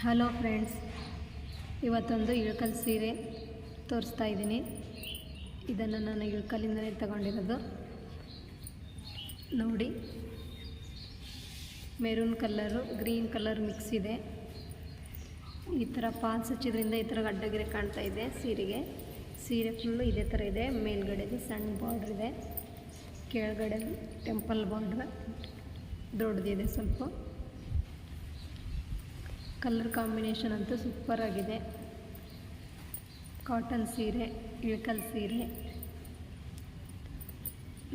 Hello friends, ಇವತ್ತೊಂದು ಇಳಕಲ್ ಸೀರೆ ತೋರಿಸ್ತಾ ಇದ್ದೀನಿ. ಇದನ್ನು ನಾನು ಇಳಕಲಿಂದಲೇ ತಗೊಂಡಿರೋದು. ನೋಡಿ, maroon colour green colour mix ಇದೆ. ಈ ಥರ ಪಾಲ್ಸ್ ಹಚ್ಚಿದ್ರಿಂದ ಈ ಥರ ಅಡ್ಡಗಿರೆ ಕಾಣ್ತಾ ಇದೆ ಸೀರೆಗೆ. ಸೀರೆ ಫುಲ್ಲು ಇದೇ ಥರ ಇದೆ. ಮೇಲ್ಗಡೆಗೆ ಸಣ್ಣ ಬಾರ್ಡ್ರ್ ಇದೆ. ಕೆಳಗಡೆ ಟೆಂಪಲ್ ಬಾರ್ಡ್ರ್ ದೊಡ್ಡದಿದೆ ಸ್ವಲ್ಪ. ಕಲರ್ ಕಾಂಬಿನೇಷನ್ ಅಂತೂ ಸೂಪರ್ ಆಗಿದೆ. ಕಾಟನ್ ಸೀರೆ, ಇಳಕಲ್ ಸೀರೆ.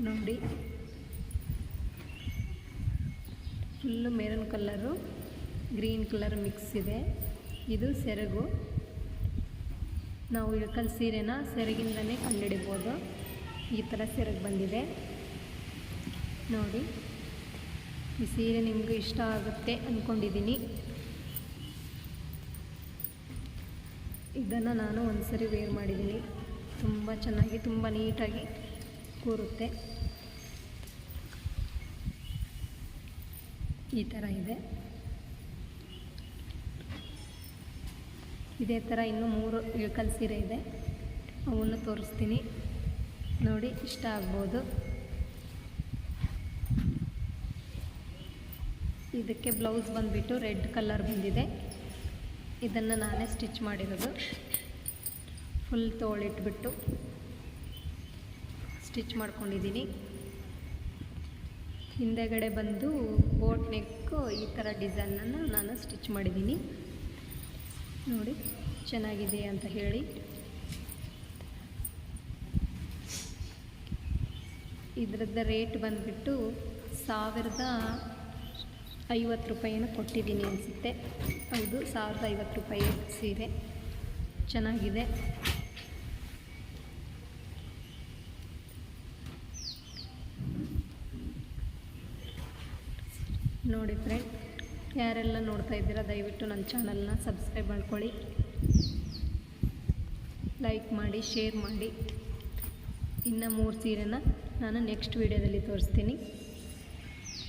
ನೋಡಿ. Full maroon colour, green colour mix ಇದೆ. ಇದು ಸೆರಗು. ನಾವು ಇಳಕಲ್ ಸೀರೆನ ಸೆರಗಿಂದನೇ ಕಂಡುಹಿಡಿಬೋದು ಈ ಥರ ಸೆರಗು ಬಂದಿದೆ. ನೋಡಿ. ಈ ಸೀರೆ ನಿಮಗೂ ಇಷ್ಟ ಆಗುತ್ತೆ ಅಂದ್ಕೊಂಡಿದ್ದೀನಿ ಇದನ್ನು ನಾನು ಒಂದು ಸರಿ ವೇರ್ ಮಾಡಿದ್ದೀನಿ. ತುಂಬ ಚೆನ್ನಾಗಿ, ತುಂಬ ನೀಟಾಗಿ ಕೂರುತ್ತೆ. ಈ ಥರ ಇದೆ. ಇದೇ ಥರ ಇನ್ನೂ ಮೂರು ಇಳಕಲ್ ಸೀರೆ ಇದೆ. ಅವನ್ನು ತೋರಿಸ್ತೀನಿ. ನೋಡಿ, ಇಷ್ಟ ಆಗ್ಬೋದು. ಇದಕ್ಕೆ ಬ್ಲೌಸ್ ಬಂದುಬಿಟ್ಟು ರೆಡ್ ಕಲರ್ ಬಂದಿದೆ. ಇದನ್ನು ನಾನೇ ಸ್ಟಿಚ್ ಮಾಡಿರೋದು. ಫುಲ್ ತೋಳಿಟ್ಬಿಟ್ಟು ಸ್ಟಿಚ್ ಮಾಡ್ಕೊಂಡಿದ್ದೀನಿ ಹಿಂದೆಗಡೆ ಬಂದು ಬೋಟ್ ನೆಕ್ಕು ಈ ಥರ ಡಿಸೈನನ್ನು ನಾನು ಸ್ಟಿಚ್ ಮಾಡಿದ್ದೀನಿ ನೋಡಿ, ಚೆನ್ನಾಗಿದೆ ಅಂತ ಹೇಳಿ. ಇದರದ್ದು ರೇಟ್ ಬಂದುಬಿಟ್ಟು ಸಾವಿರದ ಐವತ್ತು ರೂಪಾಯಿನ ಕೊಟ್ಟಿದ್ದೀನಿ ಅನಿಸುತ್ತೆ. ಹೌದು ಸಾವಿರದ ಐವತ್ತು ರೂಪಾಯಿ ಸೀರೆ ಚೆನ್ನಾಗಿದೆ. ನೋಡಿ ಫ್ರೆಂಡ್ ಯಾರೆಲ್ಲ ನೋಡ್ತಾ ಇದ್ದೀರಾ, ದಯವಿಟ್ಟು ನನ್ನ ಚಾನಲ್ನ ಸಬ್ಸ್ಕ್ರೈಬ್ ಮಾಡ್ಕೊಳ್ಳಿ. ಲೈಕ್ ಮಾಡಿ ಶೇರ್ ಮಾಡಿ. ಇನ್ನು ಮೂರು ಸೀರೆನ ನಾನು ನೆಕ್ಸ್ಟ್ ವೀಡಿಯೋದಲ್ಲಿ ತೋರಿಸ್ತೀನಿ.